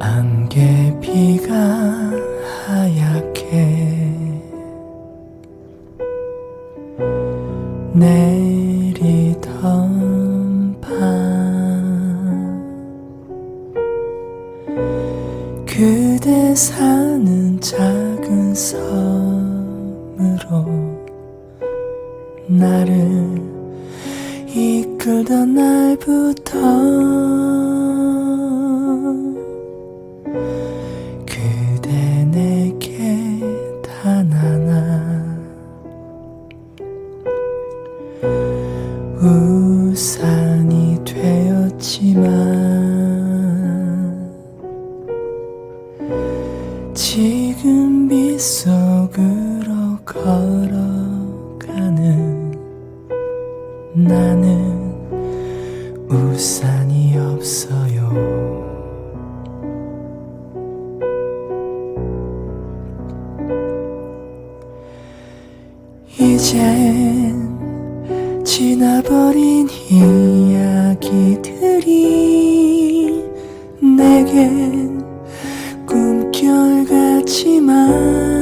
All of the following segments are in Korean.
안개비가 하얗게 내리던 밤 그대 사는 작은 섬으로 나를 이끌던 날부터 그대 내게 단 하나 우산이 되었지만 나는 우산이 없어요. 이젠 지나버린 이야기들이 내겐 꿈결 같지만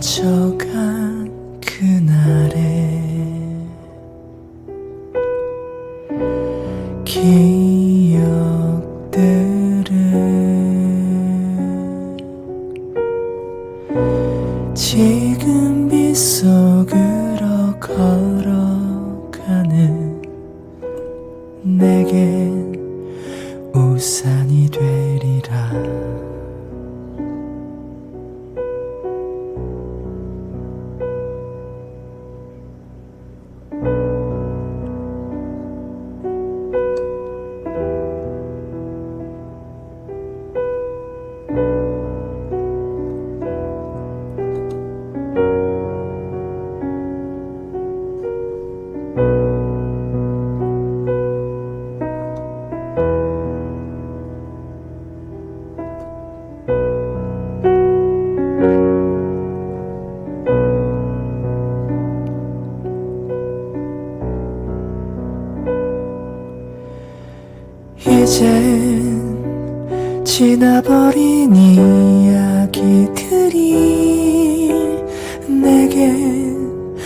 잊혀져간 그날의 기 지금 빗속으로 걸어가는 내겐 이젠 지나버린 이야기들이 내겐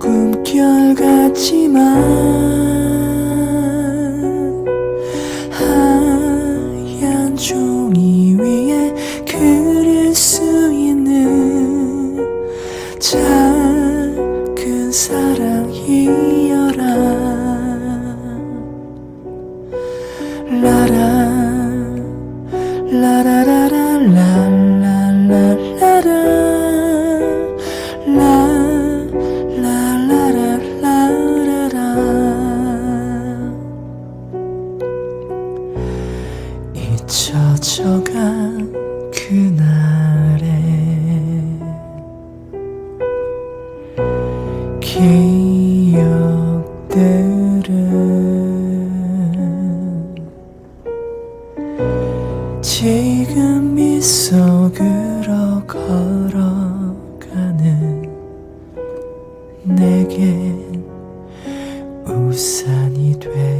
꿈결 같지만 하얀 종이 위에 그릴 수 있는 작은 사랑이 la la la la 지금 이 속으로 걸어가는 내게 우산이 돼.